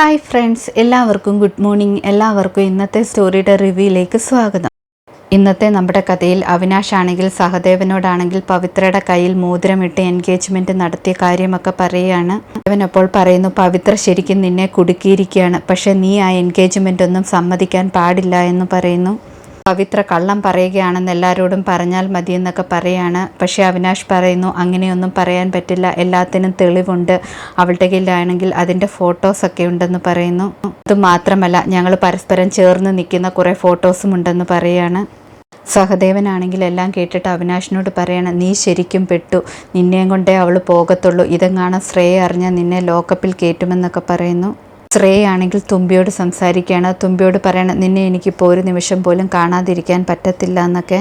Hi friends എല്ലാവർക്കും good morning. എല്ലാവർക്കും ഇന്നത്തെ സ്റ്റോറിയുടെ റിവ്യൂയിലേക്ക് സ്വാഗതം. ഇന്നത്തെ നമ്മുടെ കഥയിൽ അവിനാഷ് ആണെങ്കിൽ സഹദേവനോടാണെങ്കിൽ പവിത്രയുടെ കയ്യിൽ മോതിരമിട്ട് എൻഗേജ്മെന്റ് നടത്തിയ കാര്യമൊക്കെ പറയുകയാണ്. അവൻ അപ്പോൾ പറയുന്നു പവിത്ര ശരിക്കും നിന്നെ കുടുക്കിയിരിക്കുകയാണ്. പക്ഷേ നീ ആ എൻഗേജ്മെന്റ് ഒന്നും സമ്മതിക്കാൻ പാടില്ല എന്ന് പറയുന്നു. പവിത്ര കള്ളം പറയുകയാണെന്ന് എല്ലാവരോടും പറഞ്ഞാൽ മതിയെന്നൊക്കെ പറയാണ്. പക്ഷേ അവിനാഷ് പറയുന്നു അങ്ങനെയൊന്നും പറയാൻ പറ്റില്ല. എല്ലാത്തിനും തെളിവുണ്ട്. അവളുടെ കയ്യിലാണെങ്കിൽ അതിന്റെ ഫോട്ടോസൊക്കെ ഉണ്ടെന്ന് പറയുന്നു. അത് മാത്രമല്ല ഞങ്ങൾ പരസ്പരം ചേർന്ന് നിൽക്കുന്ന കുറേ ഫോട്ടോസും ഉണ്ടെന്ന് പറയാണ്. സഹദേവനാണെങ്കിൽ എല്ലാം കേട്ടിട്ട് അവിനാഷിനോട് പറയണം നീ ശരിക്കും പെട്ടു. നിന്നെയും കൊണ്ടേ അവൾ പോകത്തുള്ളൂ. ഇതെങ്ങാണ് ശ്രേയ അറിഞ്ഞാൽ നിന്നെ ലോക്കപ്പിൽ കയറ്റുമെന്നൊക്കെ പറയുന്നു. ശ്രേയ ആണെങ്കിൽ തുമ്പിയോട് സംസാരിക്കുകയാണ്. തുമ്പിയോട് പറയണം നിന്നെ എനിക്കിപ്പോൾ ഒരു നിമിഷം പോലും കാണാതിരിക്കാൻ പറ്റത്തില്ല എന്നൊക്കെ.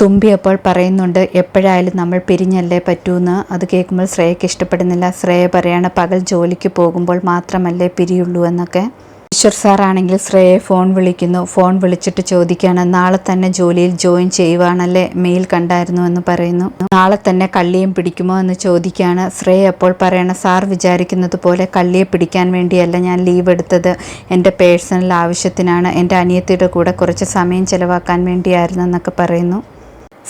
തുമ്പി അപ്പോൾ പറയുന്നുണ്ട് എപ്പോഴായാലും നമ്മൾ പിരിഞ്ഞല്ലേ പറ്റൂന്ന്? അത് കേൾക്കുമ്പോൾ ശ്രേയയ്ക്ക് ഇഷ്ടപ്പെടുന്നില്ല. ശ്രേയ പറയാണ് പകൽ ജോലിക്ക് പോകുമ്പോൾ മാത്രമല്ലേ പിരിയുള്ളൂ എന്നൊക്കെ. ഈശ്വർ സാറാണെങ്കിൽ ശ്രേയെ ഫോൺ വിളിക്കുന്നു. ഫോൺ വിളിച്ചിട്ട് ചോദിക്കുകയാണ് നാളെ തന്നെ ജോലിയിൽ ജോയിൻ ചെയ്യുവാണല്ലേ? മെയിൽ കണ്ടായിരുന്നു എന്ന് പറയുന്നു. നാളെ തന്നെ കള്ളിയും പിടിക്കുമോ? എന്ന് ചോദിക്കുകയാണ്. ശ്രേയ അപ്പോൾ പറയണ സാർ വിചാരിക്കുന്നത് പോലെ കള്ളിയെ പിടിക്കാൻ വേണ്ടിയല്ല ഞാൻ ലീവ് എടുത്തത്. എന്റെ പേഴ്സണൽ ആവശ്യത്തിനാണ്. എന്റെ അനിയത്തിയുടെ കൂടെ കുറച്ച് സമയം ചിലവാക്കാൻ വേണ്ടിയായിരുന്നു എന്നൊക്കെ പറയുന്നു.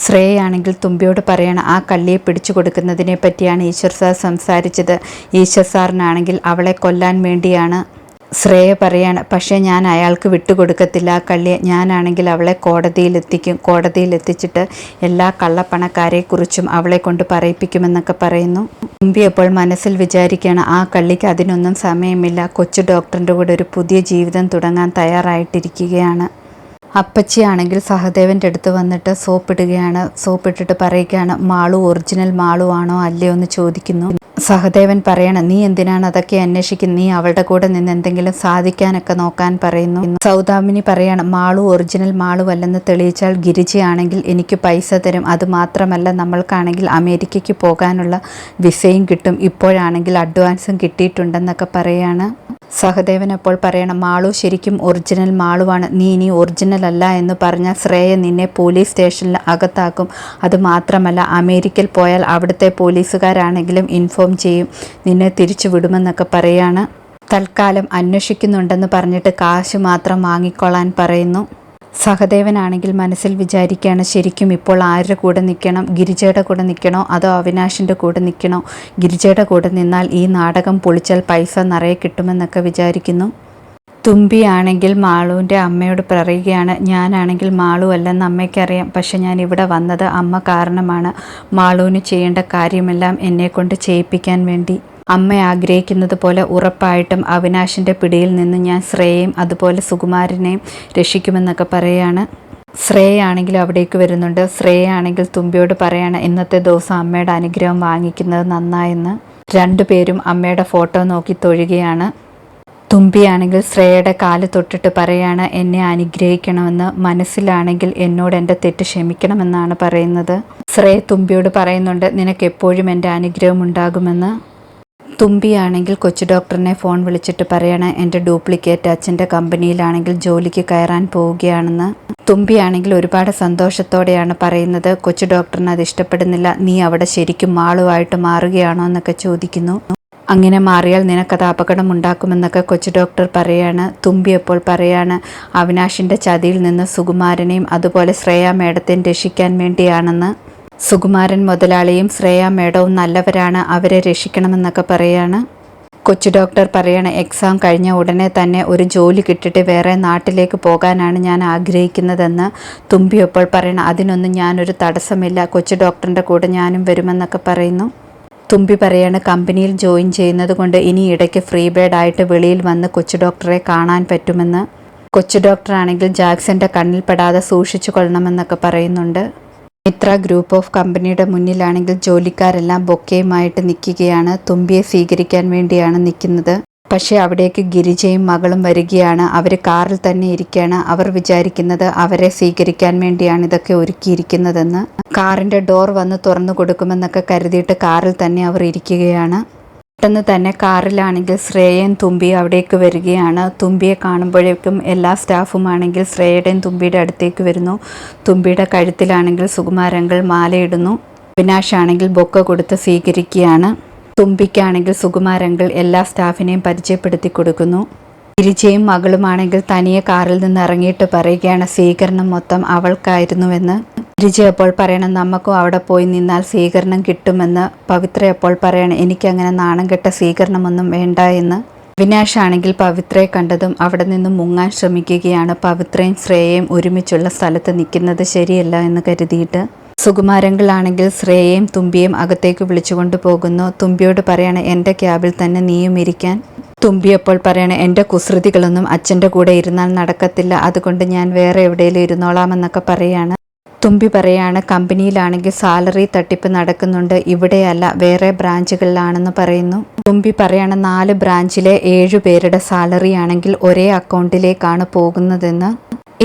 ശ്രേയാണെങ്കിൽ തുമ്പിയോട് പറയണം ആ കള്ളിയെ പിടിച്ചു കൊടുക്കുന്നതിനെ പറ്റിയാണ് ഈശ്വർ സാർ സംസാരിച്ചത്. ഈശ്വർ സാറിനാണെങ്കിൽ അവളെ കൊല്ലാൻ വേണ്ടിയാണ് ശ്രേയ പറയാണ് പക്ഷേ ഞാൻ അയാൾക്ക് വിട്ടുകൊടുക്കത്തില്ല. ആ കള്ളിയെ ഞാനാണെങ്കിൽ അവളെ കോടതിയിലെത്തിക്കും കോടതിയിലെത്തിച്ചിട്ട് എല്ലാ കള്ളപ്പണക്കാരെക്കുറിച്ചും അവളെ കൊണ്ട് പറയിപ്പിക്കുമെന്നൊക്കെ പറയുന്നു. തുമ്പി അപ്പോൾ മനസ്സിൽ വിചാരിക്കുകയാണ് ആ കള്ളിക്ക് അതിനൊന്നും സമയമില്ല. കൊച്ചു ഡോക്ടറിന്റെ കൂടെ ഒരു പുതിയ ജീവിതം തുടങ്ങാൻ തയ്യാറായിട്ടിരിക്കുകയാണ്. അപ്പച്ചിയാണെങ്കിൽ സഹദേവന്റെ അടുത്ത് വന്നിട്ട് സോപ്പിടുകയാണ് സോപ്പിട്ടിട്ട് പറയുകയാണ് മാളു ഒറിജിനൽ മാളു ആണോ അല്ലയോ എന്ന് ചോദിക്കുന്നു. സഹദേവൻ പറയണം നീ എന്തിനാണ് അതൊക്കെ അന്വേഷിക്കുന്നത്? നീ അവളുടെ കൂടെ നിന്ന് എന്തെങ്കിലും സാധിക്കാനൊക്കെ നോക്കാൻ പറയുന്നു. സൗദാമിനി പറയണം മാളു ഒറിജിനൽ മാളു അല്ലെന്ന് തെളിയിച്ചാൽ ഗിരിജയാണെങ്കിൽ എനിക്ക് പൈസ തരും. അത് മാത്രമല്ല നമ്മൾക്കാണെങ്കിൽ അമേരിക്കയ്ക്ക് പോകാനുള്ള വിസയും കിട്ടും. ഇപ്പോഴാണെങ്കിൽ അഡ്വാൻസും കിട്ടിയിട്ടുണ്ടെന്നൊക്കെ പറയാണ്. സഹദേവൻ അപ്പോൾ പറയണം മാളു ശരിക്കും ഒറിജിനൽ മാളുവാണ്. നീ ഇനി ഒറിജിനൽ അല്ല എന്ന് പറഞ്ഞാൽ ശ്രേയ നിന്നെ പോലീസ് സ്റ്റേഷനിൽ അകത്താക്കും. അത് മാത്രമല്ല അമേരിക്കയിൽ പോയാൽ അവിടുത്തെ പോലീസുകാരാണെങ്കിലും ഇൻഫോം ചെയ്യും. നിന്നെ തിരിച്ചു വിടുമെന്നൊക്കെ പറയാണ്. തൽക്കാലം അന്വേഷിക്കുന്നുണ്ടെന്ന് പറഞ്ഞിട്ട് കാശ് മാത്രം വാങ്ങിക്കൊള്ളാൻ പറയുന്നു. സഹദേവനാണെങ്കിൽ മനസ്സിൽ വിചാരിക്കുകയാണ് ശരിക്കും ഇപ്പോൾ ആരുടെ കൂടെ നിൽക്കണം? ഗിരിജയുടെ കൂടെ നിൽക്കണോ? അതോ അവിനാശിന്റെ കൂടെ നിൽക്കണോ? ഗിരിജയുടെ കൂടെ നിന്നാൽ ഈ നാടകം പൊളിച്ചാൽ പൈസ നിറയെ കിട്ടുമെന്നൊക്കെ വിചാരിക്കുന്നു? തുമ്പിയാണെങ്കിൽ മാളുവിന്റെ അമ്മയോട് പറയുകയാണ് ഞാനാണെങ്കിൽ മാളു അല്ലെന്ന് അമ്മയ്ക്കറിയാം പക്ഷെ ഞാൻ ഇവിടെ വന്നത് അമ്മ കാരണമാണ്. മാളുവിന് ചെയ്യേണ്ട കാര്യമെല്ലാം എന്നെക്കൊണ്ട് ചെയ്യിപ്പിക്കാൻ വേണ്ടി. അമ്മ ആഗ്രഹിക്കുന്നത് പോലെ ഉറപ്പായിട്ടും അവിനാശിന്റെ പിടിയിൽ നിന്ന് ഞാൻ ശ്രേയയും അതുപോലെ സുകുമാരനെയും രക്ഷിക്കുമെന്നൊക്കെ പറയുകയാണ് ശ്രേയ ആണെങ്കിൽ അവിടേക്ക് വരുന്നുണ്ട്. ശ്രേയാണെങ്കിൽ തുമ്പിയോട് പറയാണ് ഇന്നത്തെ ദിവസം അമ്മയുടെ അനുഗ്രഹം വാങ്ങിക്കുന്നത് നന്നായെന്ന്. രണ്ടുപേരും അമ്മയുടെ ഫോട്ടോ നോക്കി തൊഴുകയാണ്. തുമ്പിയാണെങ്കിൽ ശ്രേയയുടെ കാൽ തൊട്ടിട്ട് പറയാണ് എന്നെ അനുഗ്രഹിക്കണമെന്ന്. മനസ്സിലാണെങ്കിൽ എന്നോട് എന്റെ തെറ്റ് ക്ഷമിക്കണമെന്നാണ് പറയുന്നത്. ശ്രേയ തുമ്പിയോട് പറയുന്നുണ്ട് നിനക്ക് എപ്പോഴും എന്റെ അനുഗ്രഹം ഉണ്ടാകുമെന്ന്. തുമ്പിയാണെങ്കിൽ കൊച്ചു ഡോക്ടറിനെ ഫോൺ വിളിച്ചിട്ട് പറയണം എന്റെ ഡ്യൂപ്ലിക്കേറ്റ് അച്ഛന്റെ കമ്പനിയിലാണെങ്കിൽ ജോലിക്ക് കയറാൻ പോവുകയാണെന്ന്. തുമ്പിയാണെങ്കിൽ ഒരുപാട് സന്തോഷത്തോടെയാണ് പറയുന്നത്. കൊച്ചു ഡോക്ടറിന് അത് ഇഷ്ടപ്പെടുന്നില്ല. നീ അവിടെ ശരിക്കും മാളുമായിട്ട് മാറുകയാണോ എന്നൊക്കെ ചോദിക്കുന്നു. അങ്ങനെ മാറിയാൽ നിനക്കത് അപകടം ഉണ്ടാക്കുമെന്നൊക്കെ കൊച്ചു ഡോക്ടർ പറയാണ്. തുമ്പി അപ്പോൾ പറയാണ് അവിനാഷിന്റെ ചതിയിൽ നിന്ന് സുകുമാരനെയും അതുപോലെ ശ്രേയ മേഡത്തെയും രക്ഷിക്കാൻ വേണ്ടിയാണെന്ന്. സുകുമാരൻ മുതലാളിയും ശ്രേയ മേഡവും നല്ലവരാണ് അവരെ രക്ഷിക്കണമെന്നൊക്കെ പറയാണ്. കൊച്ചു ഡോക്ടർ പറയണ എക്സാം കഴിഞ്ഞ ഉടനെ തന്നെ ഒരു ജോലി കിട്ടിയിട്ട് വേറെ നാട്ടിലേക്ക് പോകാനാണ് ഞാൻ ആഗ്രഹിക്കുന്നതെന്ന് തുമ്പിയപ്പോൾ പറയണം. അതിനൊന്നും ഞാനൊരു തടസ്സമില്ല. കൊച്ചു ഡോക്ടറിന്റെ കൂടെ ഞാനും വരുമെന്നൊക്കെ പറയുന്നു. തുമ്പി പറയാണ് കമ്പനിയിൽ ജോയിൻ ചെയ്യുന്നത് കൊണ്ട് ഇനി ഇടയ്ക്ക് ഫ്രീ ബേഡ് ആയിട്ട് വെളിയിൽ വന്ന് കൊച്ചു ഡോക്ടറെ കാണാൻ പറ്റുമെന്ന്. കൊച്ചു ഡോക്ടറാണെങ്കിൽ ജാക്സന്റെ കണ്ണിൽപ്പെടാതെ സൂക്ഷിച്ചു കൊള്ളണമെന്നൊക്കെ പറയുന്നുണ്ട്. മിത്ര ഗ്രൂപ്പ് ഓഫ് കമ്പനിയുടെ മുന്നിലാണെങ്കിൽ ജോലിക്കാരെല്ലാം ബൊക്കയുമായിട്ട് നിൽക്കുകയാണ്. തുമ്പിയെ സ്വീകരിക്കാൻ വേണ്ടിയാണ് നിൽക്കുന്നത്. പക്ഷേ അവിടേക്ക് ഗിരിജയും മകളും വരികയാണ്. അവർ കാറിൽ തന്നെ ഇരിക്കുകയാണ്. അവർ വിചാരിക്കുന്നത് അവരെ സ്വീകരിക്കാൻ വേണ്ടിയാണ് ഇതൊക്കെ ഒരുക്കിയിരിക്കുന്നതെന്ന്. കാറിന്റെ ഡോർ വന്ന് തുറന്നു കൊടുക്കുമെന്നൊക്കെ കരുതിയിട്ട് കാറിൽ തന്നെ അവർ ഇരിക്കുകയാണ്. പെട്ടെന്ന് തന്നെ കാറിലാണെങ്കിൽ ശ്രേയയും തുമ്പി അവിടേക്ക് വരികയാണ്. തുമ്പിയെ കാണുമ്പോഴേക്കും എല്ലാ സ്റ്റാഫും ആണെങ്കിൽ ശ്രേയയുടെയും തുമ്പിയുടെ അടുത്തേക്ക് വരുന്നു. തുമ്പിയുടെ കഴുത്തിലാണെങ്കിൽ സുകുമാരങ്ങൾ മാലയിടുന്നു. അവിനാഷ് ആണെങ്കിൽ ബൊക്ക കൊടുത്ത് സ്വീകരിക്കുകയാണ്. തുമ്പിക്കാണെങ്കിൽ സുകുമാരങ്ങൾ എല്ലാ സ്റ്റാഫിനെയും പരിചയപ്പെടുത്തി കൊടുക്കുന്നു. ഗിരിജയും മകളുമാണെങ്കിൽ തനിയെ കാറിൽ നിന്ന് ഇറങ്ങിയിട്ട് പറയുകയാണ് സ്വീകരണം മൊത്തം അവൾക്കായിരുന്നുവെന്ന്. അപ്പോൾ പറയണം നമുക്കും അവിടെ പോയി നിന്നാൽ സ്വീകരണം കിട്ടുമെന്ന് പവിത്ര അപ്പോൾ പറയണം. എനിക്കങ്ങനെ നാണം കെട്ട സ്വീകരണമൊന്നും വേണ്ട എന്ന് അവിനാഷ് ആണെങ്കിൽ പവിത്രയെ കണ്ടതും അവിടെ നിന്നും മുങ്ങാൻ ശ്രമിക്കുകയാണ്. പവിത്രയും ശ്രേയയും ഒരുമിച്ചുള്ള സ്ഥലത്ത് നിൽക്കുന്നത് ശരിയല്ല എന്ന് കരുതിയിട്ട് സുകുമാരങ്ങളാണെങ്കിൽ ശ്രേയയും തുമ്പിയും അകത്തേക്ക് വിളിച്ചുകൊണ്ട് പോകുന്നു. തുമ്പിയോട് പറയാണ് എന്റെ ക്യാബിൽ തന്നെ നീയും ഇരിക്കാൻ തുമ്പി അപ്പോൾ പറയണ എന്റെ കുസൃതികളൊന്നും അച്ഛന്റെ കൂടെ ഇരുന്നാൽ നടക്കത്തില്ല. അതുകൊണ്ട് ഞാൻ വേറെ എവിടെയെങ്കിലും ഇരുന്നോളാമെന്നൊക്കെ പറയാണ്. തുമ്പി പറയാണ് കമ്പനിയിലാണെങ്കിൽ സാലറി തട്ടിപ്പ് നടക്കുന്നുണ്ട്. ഇവിടെയല്ല വേറെ ബ്രാഞ്ചുകളിലാണെന്ന് പറയുന്നു. തുമ്പി പറയാണ് നാല് ബ്രാഞ്ചിലെ ഏഴു പേരുടെ സാലറി ആണെങ്കിൽ ഒരേ അക്കൗണ്ടിലേക്കാണ് പോകുന്നതെന്ന്.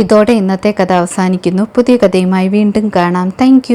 ഇതോടെ ഇന്നത്തെ കഥ അവസാനിക്കുന്നു. പുതിയ കഥയുമായി വീണ്ടും കാണാം. താങ്ക്